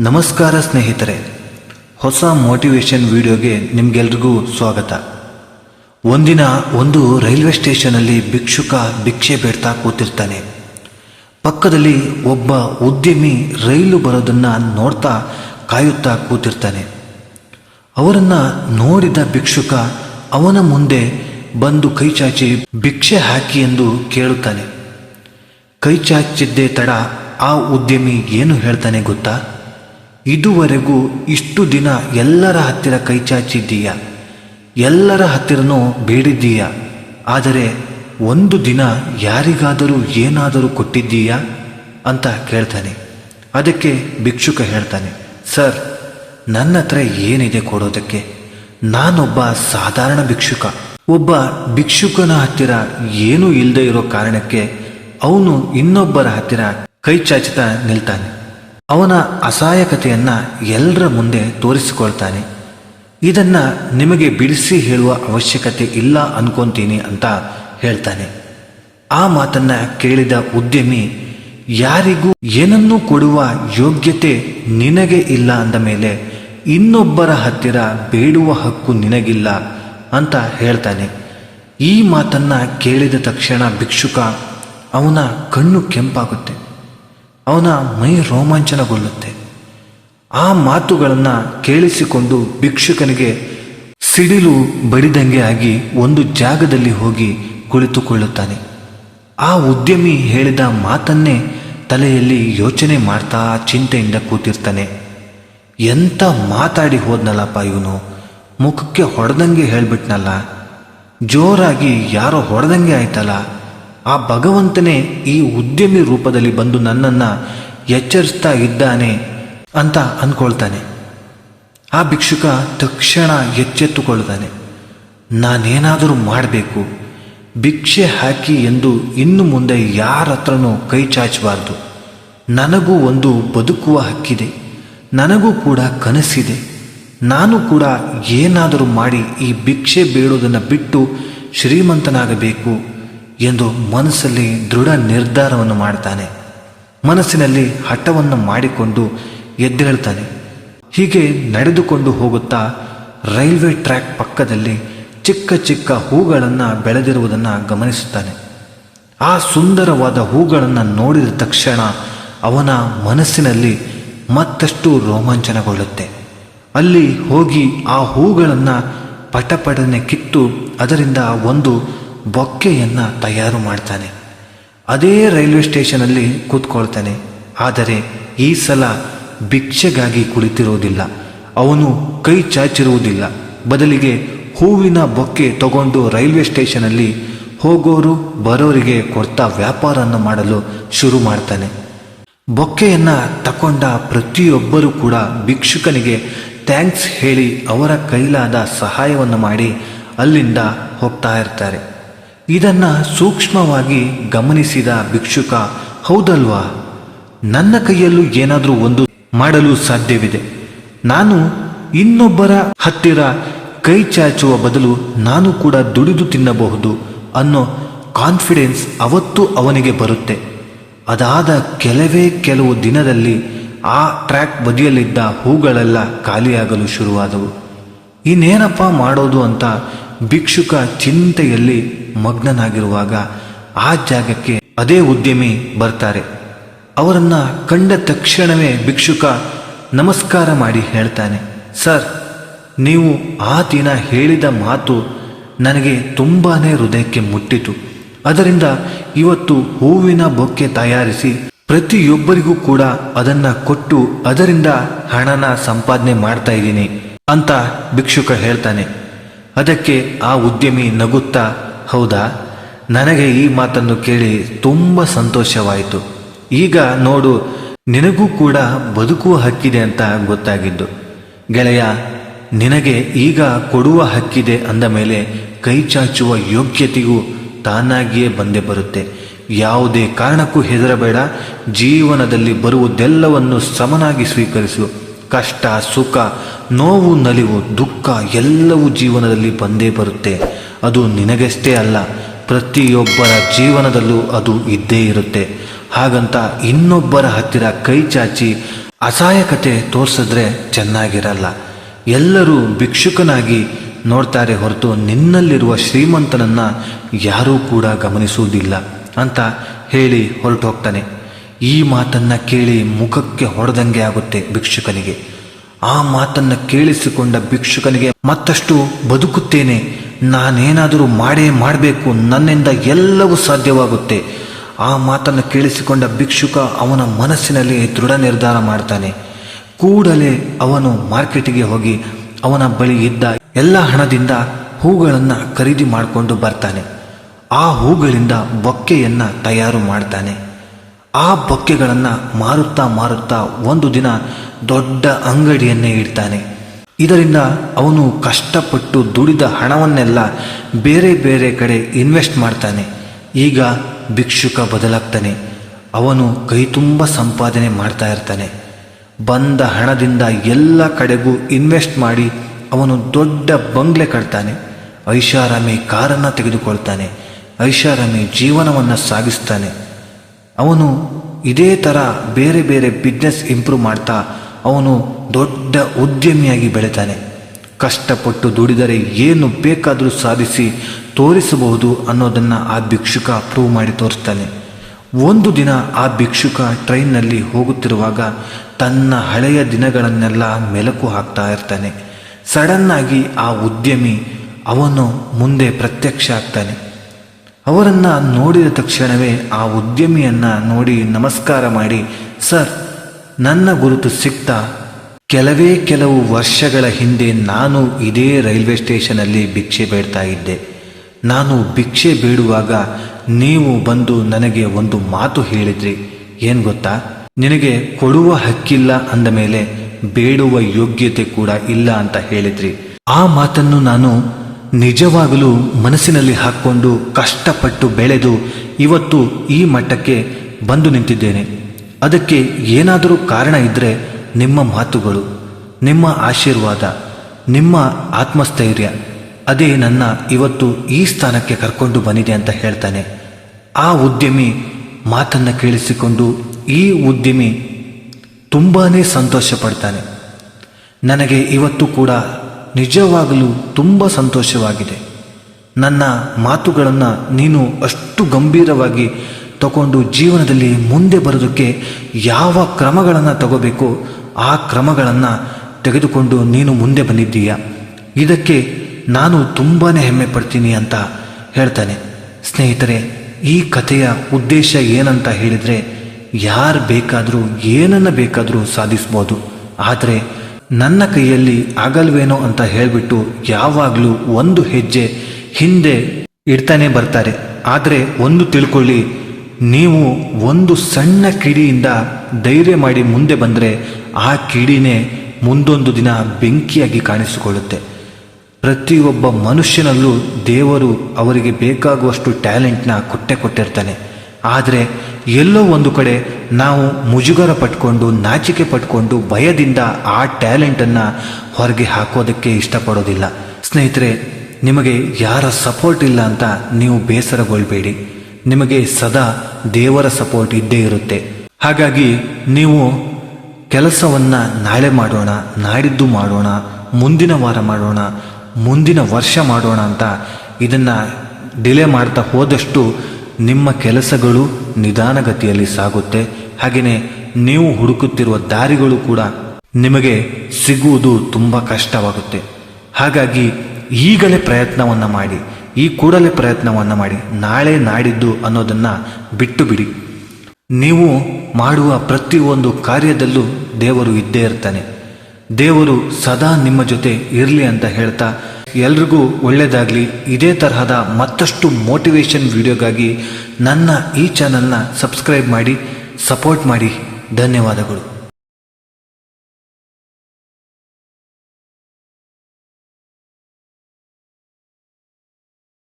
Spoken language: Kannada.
ನಮಸ್ಕಾರ ಸ್ನೇಹಿತರೆ. ಹೊಸ ಮೋಟಿವೇಶನ್ ವಿಡಿಯೋಗೆ ನಿಮ್ಗೆಲ್ರಿಗೂ ಸ್ವಾಗತ. ಒಂದಿನ ಒಂದು ರೈಲ್ವೆ ಸ್ಟೇಷನಲ್ಲಿ ಭಿಕ್ಷುಕ ಭಿಕ್ಷೆ ಬೇಡ್ತಾ ಕೂತಿರ್ತಾನೆ. ಪಕ್ಕದಲ್ಲಿ ಒಬ್ಬ ಉದ್ಯಮಿ ರೈಲು ಬರೋದನ್ನ ನೋಡ್ತಾ ಕಾಯುತ್ತಾ ಕೂತಿರ್ತಾನೆ. ಅವರನ್ನು ನೋಡಿದ ಭಿಕ್ಷುಕ ಅವನ ಮುಂದೆ ಬಂದು ಕೈ ಚಾಚಿ ಭಿಕ್ಷೆ ಹಾಕಿ ಎಂದು ಕೇಳುತ್ತಾನೆ. ಕೈ ಚಾಚಿದ್ದೇ ತಡ ಆ ಉದ್ಯಮಿ ಏನು ಹೇಳ್ತಾನೆ ಗೊತ್ತಾ? ಇದುವರೆಗೂ ಇಷ್ಟು ದಿನ ಎಲ್ಲರ ಹತ್ತಿರ ಕೈ ಚಾಚಿದ್ದೀಯ? ಎಲ್ಲರ ಹತ್ತಿರನೂ ಬೇಡಿದ್ದೀಯ? ಆದರೆ ಒಂದು ದಿನ ಯಾರಿಗಾದರೂ ಏನಾದರೂ ಕೊಟ್ಟಿದ್ದೀಯಾ? ಅಂತ ಕೇಳ್ತಾನೆ. ಅದಕ್ಕೆ ಭಿಕ್ಷುಕ ಹೇಳ್ತಾನೆ, ಸರ್, ನನ್ನ ಹತ್ರ ಏನಿದೆ ಕೊಡೋದಕ್ಕೆ? ನಾನೊಬ್ಬ ಸಾಧಾರಣ ಭಿಕ್ಷುಕ. ಒಬ್ಬ ಭಿಕ್ಷುಕನ ಹತ್ತಿರ ಏನೂ ಇಲ್ಲದೆ ಇರೋ ಕಾರಣಕ್ಕೆ ಅವನು ಇನ್ನೊಬ್ಬರ ಹತ್ತಿರ ಕೈ ಚಾಚುತ್ತಾ ನಿಲ್ತಾನೆ. ಅವನ ಅಸಹಾಯಕತೆಯನ್ನು ಎಲ್ಲರ ಮುಂದೆ ತೋರಿಸಿಕೊಳ್ತಾನೆ. ಇದನ್ನು ನಿಮಗೆ ಬಿಡಿಸಿ ಹೇಳುವ ಅವಶ್ಯಕತೆ ಇಲ್ಲ ಅನ್ಕೊಂತೀನಿ ಅಂತ ಹೇಳ್ತಾನೆ. ಆ ಮಾತನ್ನ ಕೇಳಿದ ಉದ್ಯಮಿ, ಯಾರಿಗೂ ಏನನ್ನೂ ಕೊಡುವ ಯೋಗ್ಯತೆ ನಿನಗೆ ಇಲ್ಲ ಅಂದ ಮೇಲೆ ಇನ್ನೊಬ್ಬರ ಹತ್ತಿರ ಬೇಡುವ ಹಕ್ಕು ನಿನಗಿಲ್ಲ ಅಂತ ಹೇಳ್ತಾನೆ. ಈ ಮಾತನ್ನ ಕೇಳಿದ ತಕ್ಷಣ ಭಿಕ್ಷುಕ ಅವನ ಕಣ್ಣು ಕೆಂಪಾಗುತ್ತೆ. ಅವನ ಮೈ ರೋಮಾಂಚನಗೊಳ್ಳುತ್ತೆ. ಆ ಮಾತುಗಳನ್ನು ಕೇಳಿಸಿಕೊಂಡು ಭಿಕ್ಷುಕನಿಗೆ ಸಿಡಿಲು ಬಡಿದಂಗೆ ಆಗಿ ಒಂದು ಜಾಗದಲ್ಲಿ ಹೋಗಿ ಕುಳಿತುಕೊಳ್ಳುತ್ತಾನೆ. ಆ ಉದ್ಯಮಿ ಹೇಳಿದ ಮಾತನ್ನೇ ತಲೆಯಲ್ಲಿ ಯೋಚನೆ ಮಾಡ್ತಾ ಚಿಂತೆಯಿಂದ ಕೂತಿರ್ತಾನೆ. ಎಂಥ ಮಾತಾಡಿ ಹೋದ್ನಲ್ಲಪ್ಪ ಇವನು? ಮುಖಕ್ಕೆ ಹೊಡೆದಂಗೆ ಹೇಳ್ಬಿಟ್ನಲ್ಲ. ಜೋರಾಗಿ ಯಾರೋ ಹೊಡೆದಂಗೆ ಆಯ್ತಲ್ಲ. ಆ ಭಗವಂತನೇ ಈ ಉದ್ಯಮಿ ರೂಪದಲ್ಲಿ ಬಂದು ನನ್ನನ್ನ ಎಚ್ಚರಿಸ್ತಾ ಇದ್ದಾನೆ ಅಂತ ಅಂದ್ಕೊಳ್ತಾನೆ ಆ ಭಿಕ್ಷುಕ ತಕ್ಷಣ ಎಚ್ಚೆತ್ತುಕೊಳ್ತಾನೆ ನಾನೇನಾದರೂ ಮಾಡಬೇಕು, ಭಿಕ್ಷೆ ಹಾಕಿ ಎಂದು ಇನ್ನು ಮುಂದೆ ಯಾರ ಹತ್ರನೂ ಕೈ ಚಾಚಬಾರ್ದು. ನನಗೂ ಒಂದು ಬದುಕುವ ಹಕ್ಕಿದೆ, ನನಗೂ ಕೂಡ ಕನಸಿದೆ. ನಾನು ಕೂಡ ಏನಾದರೂ ಮಾಡಿ ಈ ಭಿಕ್ಷೆ ಬೇಡುವುದನ್ನು ಬಿಟ್ಟು ಶ್ರೀಮಂತನಾಗಬೇಕು ಎಂದು ಮನಸ್ಸಲ್ಲಿ ದೃಢ ನಿರ್ಧಾರವನ್ನು ಮಾಡ್ತಾನೆ. ಮನಸ್ಸಿನಲ್ಲಿ ಹಠವನ್ನು ಮಾಡಿಕೊಂಡು ಎದ್ದೇಳ್ತಾನೆ. ಹೀಗೆ ನಡೆದುಕೊಂಡು ಹೋಗುತ್ತಾ ರೈಲ್ವೆ ಟ್ರ್ಯಾಕ್ ಪಕ್ಕದಲ್ಲಿ ಚಿಕ್ಕ ಚಿಕ್ಕ ಹೂಗಳನ್ನು ಬೆಳೆದಿರುವುದನ್ನು ಗಮನಿಸುತ್ತಾನೆ. ಆ ಸುಂದರವಾದ ಹೂಗಳನ್ನು ನೋಡಿದ ತಕ್ಷಣ ಅವನ ಮನಸ್ಸಿನಲ್ಲಿ ಮತ್ತಷ್ಟು ರೋಮಾಂಚನಗೊಳ್ಳುತ್ತೆ. ಅಲ್ಲಿ ಹೋಗಿ ಆ ಹೂಗಳನ್ನು ಪಟಪಡನೆ ಕಿತ್ತು ಅದರಿಂದ ಒಂದು ಬೊಕ್ಕೆಯನ್ನು ತಯಾರು ಮಾಡ್ತಾನೆ. ಅದೇ ರೈಲ್ವೆ ಸ್ಟೇಷನಲ್ಲಿ ಕೂತ್ಕೊಳ್ತಾನೆ. ಆದರೆ ಈ ಸಲ ಭಿಕ್ಷೆಗಾಗಿ ಕುಳಿತಿರುವುದಿಲ್ಲ ಅವನು ಕೈ ಚಾಚಿರುವುದಿಲ್ಲ. ಬದಲಿಗೆ ಹೂವಿನ ಬೊಕ್ಕೆ ತಗೊಂಡು ರೈಲ್ವೆ ಸ್ಟೇಷನಲ್ಲಿ ಹೋಗೋರು ಬರೋರಿಗೆ ಕೊಡ್ತಾ ವ್ಯಾಪಾರವನ್ನು ಮಾಡಲು ಶುರು ಮಾಡ್ತಾನೆ. ಬೊಕ್ಕೆಯನ್ನು ತಕೊಂಡ ಪ್ರತಿಯೊಬ್ಬರೂ ಕೂಡ ಭಿಕ್ಷುಕನಿಗೆ ಥ್ಯಾಂಕ್ಸ್ ಹೇಳಿ ಅವರ ಕೈಲಾದ ಸಹಾಯವನ್ನು ಮಾಡಿ ಅಲ್ಲಿಂದ ಹೋಗ್ತಾ ಇರ್ತಾರೆ. ಇದನ್ನ ಸೂಕ್ಷ್ಮವಾಗಿ ಗಮನಿಸಿದ ಭಿಕ್ಷುಕ, ಹೌದಲ್ವಾ? ನನ್ನ ಕೈಯಲ್ಲೂ ಏನಾದರೂ ಒಂದು ಮಾಡಲು ಸಾಧ್ಯವಿದೆ. ನಾನು ಇನ್ನೊಬ್ಬರ ಹತ್ತಿರ ಕೈ ಚಾಚುವ ಬದಲು ನಾನು ಕೂಡ ದುಡಿದು ತಿನ್ನಬಹುದು ಅನ್ನೋ ಕಾನ್ಫಿಡೆನ್ಸ್ ಅವತ್ತು ಅವನಿಗೆ ಬರುತ್ತೆ. ಅದಾದ ಕೆಲವೇ ಕೆಲವು ದಿನದಲ್ಲಿ ಆ ಟ್ರ್ಯಾಕ್ ಬದಿಯಲ್ಲಿದ್ದ ಹೂಗಳೆಲ್ಲ ಖಾಲಿಯಾಗಲು ಶುರುವಾದವು. ಇನ್ನೇನಪ್ಪ ಮಾಡೋದು ಅಂತ ಭಿಕ್ಷುಕ ಚಿಂತೆಯಲ್ಲಿ ಮಗ್ನನಾಗಿರುವಾಗ ಆ ಜಾಗಕ್ಕೆ ಅದೇ ಉದ್ಯಮಿ ಬರ್ತಾರೆ. ಅವರನ್ನ ಕಂಡ ತಕ್ಷಣವೇ ಭಿಕ್ಷುಕ ನಮಸ್ಕಾರ ಮಾಡಿ ಹೇಳ್ತಾನೆ, ಸರ್, ನೀವು ಆ ದಿನ ಹೇಳಿದ ಮಾತು ನನಗೆ ತುಂಬಾನೇ ಹೃದಯಕ್ಕೆ ಮುಟ್ಟಿತು. ಅದರಿಂದ ಇವತ್ತು ಹೂವಿನ ಬೊಕ್ಕೆ ತಯಾರಿಸಿ ಪ್ರತಿಯೊಬ್ಬರಿಗೂ ಕೂಡ ಅದನ್ನ ಕೊಟ್ಟು ಅದರಿಂದ ಹಣನ ಸಂಪಾದನೆ ಮಾಡ್ತಾ ಇದ್ದೀನಿ ಅಂತ ಭಿಕ್ಷುಕ ಹೇಳ್ತಾನೆ. ಅದಕ್ಕೆ ಆ ಉದ್ಯಮಿ ನಗುತ್ತಾ, ಹೌದಾ? ನನಗೆ ಈ ಮಾತನ್ನು ಕೇಳಿ ತುಂಬ ಸಂತೋಷವಾಯಿತು. ಈಗ ನೋಡು, ನಿನಗೂ ಕೂಡ ಬದುಕುವ ಹಕ್ಕಿದೆ ಅಂತ ಗೊತ್ತಾಗಿದ್ದು. ಗೆಳೆಯ, ನಿನಗೆ ಈಗ ಕೊಡುವ ಹಕ್ಕಿದೆ ಅಂದ ಮೇಲೆ ಕೈ ಚಾಚುವ ಯೋಗ್ಯತೆಗೂ ತಾನಾಗಿಯೇ ಬಂದೇ ಬರುತ್ತೆ. ಯಾವುದೇ ಕಾರಣಕ್ಕೂ ಹೆದರಬೇಡ, ಜೀವನದಲ್ಲಿ ಬರುವುದೆಲ್ಲವನ್ನು ಸಮನಾಗಿ ಸ್ವೀಕರಿಸು. ಕಷ್ಟ, ಸುಖ ನೋವು, ನಲಿವು, ದುಃಖ ಎಲ್ಲವೂ ಜೀವನದಲ್ಲಿ ಬಂದೇ ಬರುತ್ತೆ. ಅದು ನಿನಗಷ್ಟೇ ಅಲ್ಲ, ಪ್ರತಿಯೊಬ್ಬರ ಜೀವನದಲ್ಲೂ ಅದು ಇದ್ದೇ ಇರುತ್ತೆ. ಹಾಗಂತ ಇನ್ನೊಬ್ಬರ ಹತ್ತಿರ ಕೈ ಚಾಚಿ ಅಸಹಾಯಕತೆ ತೋರಿಸಿದ್ರೆ ಚೆನ್ನಾಗಿರಲ್ಲ. ಎಲ್ಲರೂ ಭಿಕ್ಷುಕನಾಗಿ ನೋಡ್ತಾರೆ ಹೊರತು ನಿನ್ನಲ್ಲಿರುವ ಶ್ರೀಮಂತನನ್ನು ಯಾರೂ ಕೂಡ ಗಮನಿಸುವುದಿಲ್ಲ ಅಂತ ಹೇಳಿ ಹೊರಟು ಹೋಗ್ತಾನೆ ಈ ಮಾತನ್ನು ಕೇಳಿ ಮುಖಕ್ಕೆ ಹೊಡೆದಂಗೆ ಆಗುತ್ತೆ ಭಿಕ್ಷುಕನಿಗೆ. ಆ ಮಾತನ್ನ ಕೇಳಿಸಿಕೊಂಡ ಭಿಕ್ಷುಕನಿಗೆ ಮತ್ತಷ್ಟು ಬದುಕುತ್ತೇನೆ, ನಾನೇನಾದರೂ ಮಾಡೇ ಮಾಡಬೇಕು, ನನ್ನಿಂದ ಎಲ್ಲವೂ ಸಾಧ್ಯವಾಗುತ್ತೆ. ಆ ಮಾತನ್ನು ಕೇಳಿಸಿಕೊಂಡ ಭಿಕ್ಷುಕ ಅವನ ಮನಸ್ಸಿನಲ್ಲಿ ದೃಢ ನಿರ್ಧಾರ ಮಾಡ್ತಾನೆ. ಕೂಡಲೇ ಅವನು ಮಾರ್ಕೆಟಿಗೆ ಹೋಗಿ ಅವನ ಬಳಿ ಇದ್ದ ಎಲ್ಲ ಹಣದಿಂದ ಹೂಗಳನ್ನು ಖರೀದಿ ಮಾಡಿಕೊಂಡು ಬರ್ತಾನೆ. ಆ ಹೂಗಳಿಂದ ಬೊಕ್ಕೆಯನ್ನು ತಯಾರು ಮಾಡ್ತಾನೆ. ಆ ಬೊಕ್ಕೆಗಳನ್ನು ಮಾರುತ್ತಾ ಮಾರುತ್ತಾ ಒಂದು ದಿನ ದೊಡ್ಡ ಅಂಗಡಿಯನ್ನೇ ಇಡ್ತಾನೆ. ಇದರಿಂದ ಅವನು ಕಷ್ಟಪಟ್ಟು ದುಡಿದ ಹಣವನ್ನೆಲ್ಲ ಬೇರೆ ಬೇರೆ ಕಡೆ ಇನ್ವೆಸ್ಟ್ ಮಾಡ್ತಾನೆ. ಈಗ ಭಿಕ್ಷುಕ ಬದಲಾಗ್ತಾನೆ. ಅವನು ಕೈ ತುಂಬ ಸಂಪಾದನೆ ಮಾಡ್ತಾ ಇರ್ತಾನೆ. ಬಂದ ಹಣದಿಂದ ಎಲ್ಲ ಕಡೆಗೂ ಇನ್ವೆಸ್ಟ್ ಮಾಡಿ ಅವನು ದೊಡ್ಡ ಬಂಗ್ಲೆ ಕಟ್ತಾನೆ. ಐಷಾರಾಮಿ ಕಾರನ್ನು ತೆಗೆದುಕೊಳ್ತಾನೆ. ಐಷಾರಾಮಿ ಜೀವನವನ್ನು ಸಾಗಿಸ್ತಾನೆ. ಅವನು ಇದೇ ಥರ ಬೇರೆ ಬೇರೆ ಬಿಸ್ನೆಸ್ ಇಂಪ್ರೂವ್ ಮಾಡ್ತಾ ಅವನು ದೊಡ್ಡ ಉದ್ಯಮಿಯಾಗಿ ಬೆಳಿತಾನೆ. ಕಷ್ಟಪಟ್ಟು ದುಡಿದರೆ ಏನು ಬೇಕಾದರೂ ಸಾಧಿಸಿ ತೋರಿಸಬಹುದು ಅನ್ನೋದನ್ನು ಆ ಭಿಕ್ಷುಕ ಪ್ರೂವ್ ಮಾಡಿ ತೋರಿಸ್ತಾನೆ. ಒಂದು ದಿನ ಆ ಭಿಕ್ಷುಕ ಟ್ರೈನ್ನಲ್ಲಿ ಹೋಗುತ್ತಿರುವಾಗ ತನ್ನ ಹಳೆಯ ದಿನಗಳನ್ನೆಲ್ಲ ಮೆಲುಕು ಹಾಕ್ತಾ ಇರ್ತಾನೆ. ಸಡನ್ನಾಗಿ ಆ ಉದ್ಯಮಿ ಅವನು ಮುಂದೆ ಪ್ರತ್ಯಕ್ಷ ಆಗ್ತಾನೆ. ಅವರನ್ನ ನೋಡಿದ ತಕ್ಷಣವೇ ಆ ಉದ್ಯಮಿಯನ್ನ ನೋಡಿ ನಮಸ್ಕಾರ ಮಾಡಿ, ಸರ್, ನನ್ನ ಗುರುತು ಸಿಕ್ತಾ. ಕೆಲವೇ ಕೆಲವು ವರ್ಷಗಳ ಹಿಂದೆ ನಾನು ಇದೇ ರೈಲ್ವೆ ಸ್ಟೇಷನಲ್ಲಿ ಭಿಕ್ಷೆ ಬೇಡ್ತಾ ಇದ್ದೆ. ನಾನು ಭಿಕ್ಷೆ ಬೇಡುವಾಗ ನೀವು ಬಂದು ನನಗೆ ಒಂದು ಮಾತು ಹೇಳಿದ್ರಿ. ಏನು ಗೊತ್ತಾ? ನಿನಗೆ ಕೊಡುವ ಹಕ್ಕಿಲ್ಲ ಅಂದ ಮೇಲೆ ಬೇಡುವ ಯೋಗ್ಯತೆ ಕೂಡ ಇಲ್ಲ ಅಂತ ಹೇಳಿದ್ರಿ. ಆ ಮಾತನ್ನು ನಾನು ನಿಜವಾಗಲೂ ಮನಸ್ಸಿನಲ್ಲಿ ಹಾಕ್ಕೊಂಡು ಕಷ್ಟಪಟ್ಟು ಬೆಳೆದು ಇವತ್ತು ಈ ಮಟ್ಟಕ್ಕೆ ಬಂದು ನಿಂತಿದ್ದೇನೆ. ಅದಕ್ಕೆ ಏನಾದರೂ ಕಾರಣ ಇದ್ದರೆ ನಿಮ್ಮ ಮಾತುಗಳು, ನಿಮ್ಮ ಆಶೀರ್ವಾದ, ನಿಮ್ಮ ಆತ್ಮಸ್ಥೈರ್ಯ, ಅದೇ ನನ್ನ ಇವತ್ತು ಈ ಸ್ಥಾನಕ್ಕೆ ಕರ್ಕೊಂಡು ಬಂದಿದೆ ಅಂತ ಹೇಳ್ತಾನೆ. ಆ ಉದ್ಯಮಿ ಮಾತನ್ನು ಕೇಳಿಸಿಕೊಂಡು ಈ ಉದ್ಯಮಿ ತುಂಬಾ ಸಂತೋಷ ಪಡ್ತಾನೆ ನನಗೆ ಇವತ್ತು ಕೂಡ ನಿಜವಾಗಲೂ ತುಂಬ ಸಂತೋಷವಾಗಿದೆ. ನನ್ನ ಮಾತುಗಳನ್ನು ನೀನು ಅಷ್ಟು ಗಂಭೀರವಾಗಿ ತಗೊಂಡು ಜೀವನದಲ್ಲಿ ಮುಂದೆ ಬರೋದಕ್ಕೆ ಯಾವ ಕ್ರಮಗಳನ್ನು ತಗೋಬೇಕು ಆ ಕ್ರಮಗಳನ್ನು ತೆಗೆದುಕೊಂಡು ನೀನು ಮುಂದೆ ಬಂದಿದ್ದೀಯ? ಇದಕ್ಕೆ ನಾನು ತುಂಬಾ ಹೆಮ್ಮೆ ಪಡ್ತೀನಿ ಅಂತ ಹೇಳ್ತಾನೆ. ಸ್ನೇಹಿತರೆ, ಈ ಕಥೆಯ ಉದ್ದೇಶ ಏನಂತ ಹೇಳಿದರೆ, ಯಾರು ಬೇಕಾದರೂ ಏನನ್ನು ಬೇಕಾದರೂ ಸಾಧಿಸ್ಬೋದು. ಆದರೆ ನನ್ನ ಕೈಯಲ್ಲಿ ಆಗಲ್ವೇನೋ ಅಂತ ಹೇಳಿಬಿಟ್ಟು ಯಾವಾಗಲೂ ಒಂದು ಹೆಜ್ಜೆ ಹಿಂದೆ ಇಡ್ತಾನೆ ಬರ್ತಾರೆ. ಆದರೆ ಒಂದು ತಿಳ್ಕೊಳ್ಳಿ, ನೀವು ಒಂದು ಸಣ್ಣ ಕಿಡಿಯಿಂದ ಧೈರ್ಯ ಮಾಡಿ ಮುಂದೆ ಬಂದರೆ ಆ ಕಿಡಿನೇ ಮುಂದೊಂದು ದಿನ ಬೆಂಕಿಯಾಗಿ ಕಾಣಿಸಿಕೊಳ್ಳುತ್ತೆ. ಪ್ರತಿಯೊಬ್ಬ ಮನುಷ್ಯನಲ್ಲೂ ದೇವರು ಅವರಿಗೆ ಬೇಕಾಗುವಷ್ಟು ಟ್ಯಾಲೆಂಟ್ನ ಕೊಟ್ಟೆ ಕೊಟ್ಟಿರ್ತಾನೆ. ಆದರೆ ಎಲ್ಲೋ ಒಂದು ಕಡೆ ನಾವು ಮುಜುಗರ ಪಟ್ಕೊಂಡು, ನಾಚಿಕೆ ಪಟ್ಕೊಂಡು, ಭಯದಿಂದ ಆ ಟ್ಯಾಲೆಂಟನ್ನು ಹೊರಗೆ ಹಾಕೋದಕ್ಕೆ ಇಷ್ಟಪಡೋದಿಲ್ಲ. ಸ್ನೇಹಿತರೆ, ನಿಮಗೆ ಯಾರ ಸಪೋರ್ಟ್ ಇಲ್ಲ ಅಂತ ನೀವು ಬೇಸರಗೊಳ್ಬೇಡಿ. ನಿಮಗೆ ಸದಾ ದೇವರ ಸಪೋರ್ಟ್ ಇದ್ದೇ ಇರುತ್ತೆ. ಹಾಗಾಗಿ ನೀವು ಕೆಲಸವನ್ನ ನಾಳೆ ಮಾಡೋಣ, ನಾಡಿದ್ದು ಮಾಡೋಣ, ಮುಂದಿನ ವಾರ ಮಾಡೋಣ, ಮುಂದಿನ ವರ್ಷ ಮಾಡೋಣ ಅಂತ ಇದನ್ನು ಡಿಲೇ ಮಾಡ್ತಾ ಹೋದಷ್ಟು ನಿಮ್ಮ ಕೆಲಸಗಳು ನಿಧಾನಗತಿಯಲ್ಲಿ ಸಾಗುತ್ತೆ. ಹಾಗೆಯೇ ನೀವು ಹುಡುಕುತ್ತಿರುವ ದಾರಿಗಳು ಕೂಡ ನಿಮಗೆ ಸಿಗುವುದು ತುಂಬ ಕಷ್ಟವಾಗುತ್ತೆ. ಹಾಗಾಗಿ ಈಗಲೇ ಪ್ರಯತ್ನವನ್ನು ಮಾಡಿ, ಈ ಕೂಡಲೇ ಪ್ರಯತ್ನವನ್ನು ಮಾಡಿ, ನಾಳೆ ನಾಡಿದ್ದು ಅನ್ನೋದನ್ನು ಬಿಟ್ಟು ಬಿಡಿ. ನೀವು ಮಾಡುವ ಪ್ರತಿಯೊಂದು ಕಾರ್ಯದಲ್ಲೂ ದೇವರು ಇದ್ದೇ ಇರ್ತಾನೆ. ದೇವರು ಸದಾ ನಿಮ್ಮ ಜೊತೆ ಇರಲಿ ಅಂತ ಹೇಳ್ತಾ ಎಲ್ರಿಗೂ ಒಳ್ಳೆಯದಾಗಲಿ ಇದೇ ತರಹದ ಮತ್ತಷ್ಟು ಮೋಟಿವೇಶನ್ ವಿಡಿಯೋಗಾಗಿ ನನ್ನ ಈ ಚಾನಲ್ನ ಸಬ್ಸ್ಕ್ರೈಬ್ ಮಾಡಿ ಸಪೋರ್ಟ್ ಮಾಡಿ. ಧನ್ಯವಾದಗಳು.